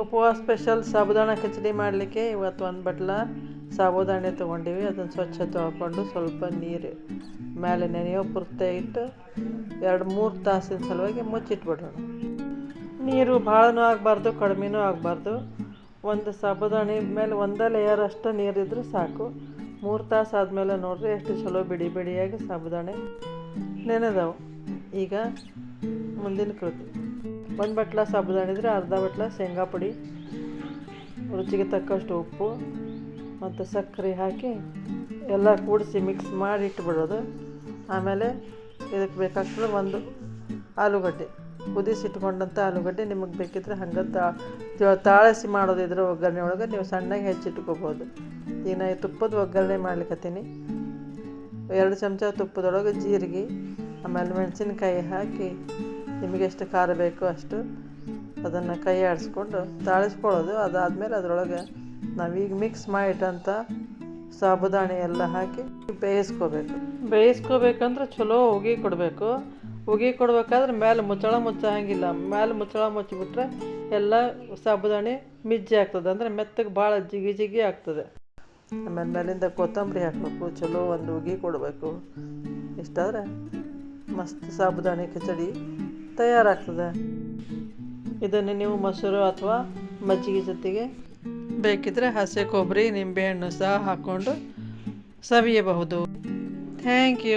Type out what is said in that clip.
ಉಪವಾಸ ಸ್ಪೆಷಲ್ ಸಾಬುದಾಣ ಖಿಚಡಿ ಮಾಡಲಿಕ್ಕೆ ಇವತ್ತು ಒಂದು ಬಟ್ಲ ಸಾಬುದಾಣೆ ತೊಗೊಂಡಿವಿ. ಅದನ್ನು ಸ್ವಚ್ಛ ತೊಳ್ಕೊಂಡು ಸ್ವಲ್ಪ ನೀರು ಮೇಲೆ ನೆನೆಯೋ ಪುರ್ತೆ ಇಟ್ಟು ಎರಡು ಮೂರು ತಾಸಿನ ಸಲುವಾಗಿ ಮುಚ್ಚಿಟ್ಬಿಡೋಣ. ನೀರು ಭಾಳನೂ ಆಗಬಾರ್ದು, ಕಡಿಮೆನೂ ಆಗಬಾರ್ದು. ಒಂದು ಸಾಬುದಾಣೆ ಮೇಲೆ ಒಂದೇ ಲೇಯರ್ ಅಷ್ಟು ನೀರಿದ್ರೆ ಸಾಕು. ಮೂರು ತಾಸು ಆದಮೇಲೆ ನೋಡ್ರಿ ಎಷ್ಟು ಚಲೋ ಬಿಡಿ ಬಿಡಿಯಾಗಿ ಸಾಬುದಾಣೆ ನೆನೆದವು. ಈಗ ಮುಂದಿನ ಕೃತಿ. ಒಂದು ಬಟ್ಲ ಸಾಬುದಾಣಿ ಇದ್ರೆ ಅರ್ಧ ಬಟ್ಲ ಶೇಂಗಾ ಪುಡಿ, ರುಚಿಗೆ ತಕ್ಕಷ್ಟು ಉಪ್ಪು ಮತ್ತು ಸಕ್ಕರೆ ಹಾಕಿ ಎಲ್ಲ ಕೂಡಿಸಿ ಮಿಕ್ಸ್ ಮಾಡಿ ಇಟ್ಬಿಡೋದು. ಆಮೇಲೆ ಇದಕ್ಕೆ ಬೇಕಾಗ್ತದೆ ಒಂದು ಆಲೂಗಡ್ಡೆ. ಕುದಿಸಿಟ್ಕೊಂಡಂಥ ಆಲೂಗಡ್ಡೆ ನಿಮಗೆ ಬೇಕಿದ್ರೆ ಹಂಗೆ ತಾ ಮಾಡೋದು ಮಾಡೋದಿದ್ರೆ ಒಗ್ಗರಣೆ ಒಳಗೆ ನೀವು ಸಣ್ಣಗೆ ಹೆಚ್ಚಿಟ್ಕೋಬೋದು ಈಗ ನಾ ತುಪ್ಪದ ಒಗ್ಗರಣೆ ಮಾಡ್ಲಿಕ್ಕತ್ತೀನಿ ಎರಡು ಚಮಚ ತುಪ್ಪದೊಳಗೆ ಜೀರಿಗೆ, ಆಮೇಲೆ ಮೆಣಸಿನ್ಕಾಯಿ ಹಾಕಿ ನಿಮಗೆ ಎಷ್ಟು ಖಾರ ಬೇಕು ಅಷ್ಟು ಅದನ್ನು ಕೈ ಆಡಿಸ್ಕೊಂಡು ತಾಳಿಸ್ಕೊಳ್ಳೋದು. ಅದಾದಮೇಲೆ ಅದರೊಳಗೆ ನಾವೀಗ ಮಿಕ್ಸ್ ಮಾಡಿಟ್ಟಂಥ ಸಾಬುದಾಣಿ ಎಲ್ಲ ಹಾಕಿ ಬೇಯಿಸ್ಕೋಬೇಕು. ಬೇಯಿಸ್ಕೋಬೇಕಂದ್ರೆ ಚಲೋ ಉಗಿ ಕೊಡಬೇಕು. ಉಗಿ ಕೊಡ್ಬೇಕಾದ್ರೆ ಮೇಲೆ ಮುಚ್ಚಳ ಮುಚ್ಚಂಗಿಲ್ಲ. ಮೇಲೆ ಮುಚ್ಚಳ ಮುಚ್ಚಿಬಿಟ್ರೆ ಎಲ್ಲ ಸಾಬುದಾಣಿ ಮಿಜ್ಜಿ ಆಗ್ತದೆ. ಅಂದರೆ ಮೆತ್ತಗೆ ಭಾಳ ಜಿಗಿ ಜಿಗಿ ಆಗ್ತದೆ. ಆಮೇಲೆ ಮೇಲಿಂದ ಕೊತ್ತಂಬರಿ ಹಾಕಬೇಕು. ಚಲೋ ಒಂದು ಉಗಿ ಕೊಡಬೇಕು. ಇಷ್ಟಾದರೆ ಮಸ್ತ್ ಸಾಬುದಾಣಿ ಖಿಚಡಿ ತಯಾರಾಗ್ತದೆ. ಇದನ್ನು ನೀವು ಮೊಸರು ಅಥವಾ ಮಜ್ಜಿಗೆ ಜೊತೆಗೆ ಬೇಕಿದ್ರೆ ಹಸಿ ಕೊಬ್ಬರಿ, ನಿಂಬೆಹಣ್ಣು ಸಹ ಹಾಕ್ಕೊಂಡು ಸವಿಯಬಹುದು. Thank you